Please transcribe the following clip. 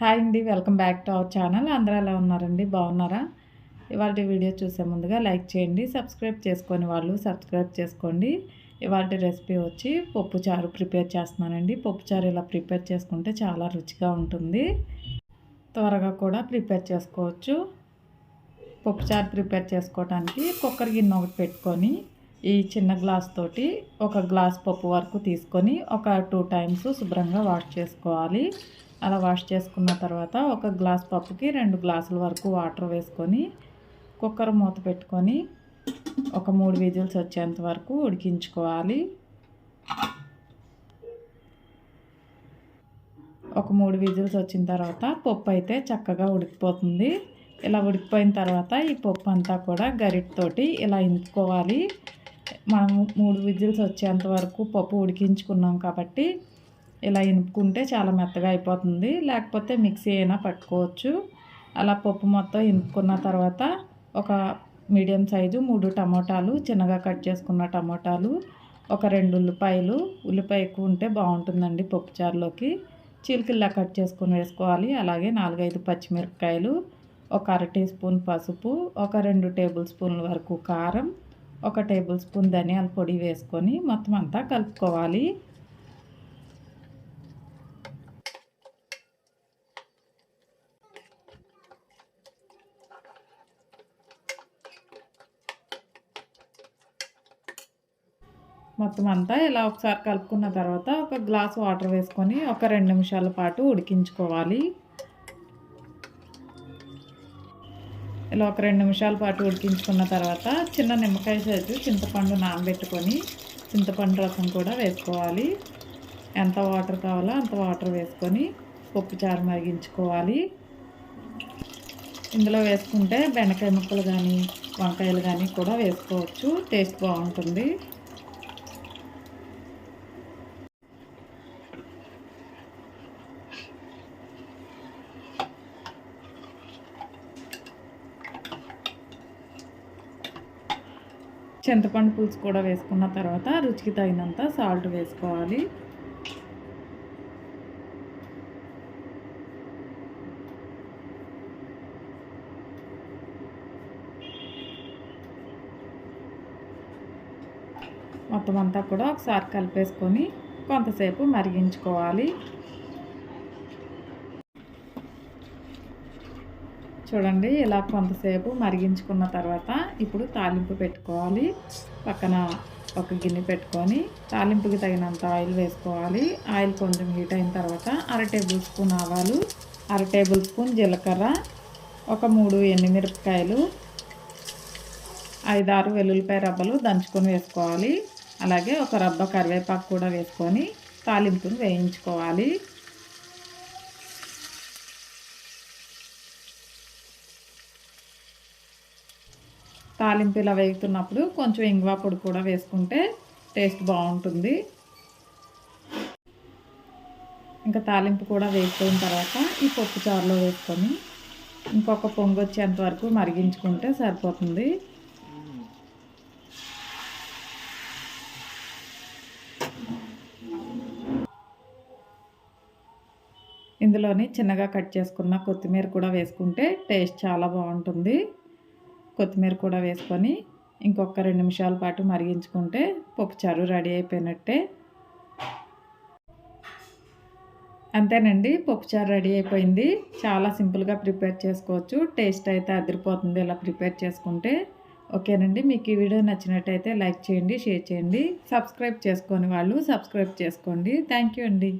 Hi అండి welcome back to our channel. అందరూ ఎలా ఉన్నారండి? బాగున్నారా? ఇవాళ వీడియో చూసే ముందుగా లైక్ చేయండి సబ్స్క్రైబ్ చేసుకొని వాళ్ళు సబ్స్క్రైబ్ చేసుకోండి. ఇవాళ రెసిపీ వచ్చి పప్పుచారు ప్రిపేర్ చేస్తున్నానండి. పప్పుచారు ఇలా ప్రిపేర్ చేసుకుంటే చాలా రుచిగా ఉంటుంది. త్వరగా కూడా ప్రిపేర్ చేసుకోవచ్చు. పప్పుచారు ప్రిపేర్ చేసుకోవడానికి కుక్కర్ గిన్నె ఒకటి పెట్టుకొని ఈ చిన్న గ్లాస్ తోటి ఒక గ్లాస్ పప్పు వరకు తీసుకొని ఒక టూ టైమ్స్ శుభ్రంగా వాష్ చేసుకోవాలి. అలా వాష్ చేసుకున్న తర్వాత ఒక గ్లాస్ పప్పుకి రెండు గ్లాసుల వరకు వాటర్ వేసుకొని కుక్కర్ మూత పెట్టుకొని ఒక మూడు విజిల్స్ వచ్చేంత వరకు ఉడికించుకోవాలి. ఒక మూడు విజిల్స్ వచ్చిన తర్వాత పప్పు అయితే చక్కగా ఉడికిపోతుంది. ఇలా ఉడికిపోయిన తర్వాత ఈ పప్పు అంతా కూడా గరిటతోటి ఇలా ఇంపుకోవాలి మనం మూడు విజిల్స్ వచ్చేంత వరకు పప్పు ఉడికించుకున్నాం కాబట్టి ఇలా ఇనుపుకుంటే చాలా మెత్తగా అయిపోతుంది. లేకపోతే మిక్సీ అయినా పట్టుకోవచ్చు. అలా పప్పు మొత్తం ఇనుపుకున్న తర్వాత ఒక మీడియం సైజు మూడు టమోటాలు చిన్నగా కట్ చేసుకున్న టమోటాలు ఒక రెండు ఉల్లిపాయలు. ఉల్లిపాయ ఎక్కువ ఉంటే బాగుంటుందండి పప్పుచారులోకి చిలికిల్లా కట్ చేసుకొని వేసుకోవాలి. అలాగే నాలుగైదు పచ్చిమిరపకాయలు ఒక అర టీ స్పూన్ పసుపు ఒక రెండు టేబుల్ స్పూన్ల వరకు కారం ఒక టేబుల్ స్పూన్ ధనియాల పొడి వేసుకొని మొత్తం అంతా కలుపుకోవాలి. మొత్తం అంతా ఇలా ఒకసారి కలుపుకున్న తర్వాత ఒక గ్లాస్ వాటర్ వేసుకొని ఒక రెండు నిమిషాల పాటు ఉడికించుకోవాలి. ఇలా ఒక రెండు నిమిషాల పాటు ఉడికించుకున్న తర్వాత చిన్న నిమ్మకాయ సైజు చింతపండు నానబెట్టుకొని చింతపండు రసం కూడా వేసుకోవాలి. ఎంత వాటర్ కావాలో అంత వాటర్ వేసుకొని పప్పు చారు మరిగించుకోవాలి. ఇందులో వేసుకుంటే బెండకాయ ముక్కలు కానీ వంకాయలు కానీ కూడా వేసుకోవచ్చు. టేస్ట్ బాగుంటుంది. చింతపండు పులుసు కూడా వేసుకున్న తర్వాత రుచికి తగినంత సాల్ట్ వేసుకోవాలి. మొత్తం అంతా కూడా ఒకసారి కలిపేసుకొని కొంతసేపు మరిగించుకోవాలి. చూడండి ఇలా కొంతసేపు మరిగించుకున్న తర్వాత ఇప్పుడు తాలింపు పెట్టుకోవాలి. పక్కన ఒక గిన్నె పెట్టుకొని తాలింపుకి తగినంత ఆయిల్ వేసుకోవాలి. ఆయిల్ కొంచెం హీట్ అయిన తర్వాత అర టేబుల్ స్పూన్ ఆవాలు అర టేబుల్ స్పూన్ జీలకర్ర ఒక మూడు ఎండుమిరపకాయలు ఐదారు వెల్లుల్లిపాయ రబ్బలు దంచుకొని వేసుకోవాలి. అలాగే ఒక రబ్బ కరివేపాకు కూడా వేసుకొని తాలింపును వేయించుకోవాలి. తాలింపు ఇలా వేగుతున్నప్పుడు కొంచెం ఇంగువా పొడి కూడా వేసుకుంటే టేస్ట్ బాగుంటుంది. ఇంకా తాలింపు కూడా వేసుకున్న తర్వాత ఈ పప్పు చారులో వేసుకొని ఇంకొక పొంగు వచ్చేంత వరకు మరిగించుకుంటే సరిపోతుంది. ఇందులోని చిన్నగా కట్ చేసుకున్న కొత్తిమీర కూడా వేసుకుంటే టేస్ట్ చాలా బాగుంటుంది. కొత్తిమీర కూడా వేసుకొని ఇంకొక రెండు నిమిషాల పాటు మరిగించుకుంటే పప్పుచారు రెడీ అయిపోయినట్టే. అంతేనండి పప్పుచారు రెడీ అయిపోయింది. చాలా సింపుల్గా ప్రిపేర్ చేసుకోవచ్చు. టేస్ట్ అయితే అదిరిపోతుంది ఇలా ప్రిపేర్ చేసుకుంటే. ఓకేనండి మీకు ఈ వీడియో నచ్చినట్టయితే లైక్ చేయండి షేర్ చేయండి. సబ్స్క్రైబ్ చేసుకొని వాళ్ళు సబ్స్క్రైబ్ చేసుకోండి. థ్యాంక్ యూ అండి.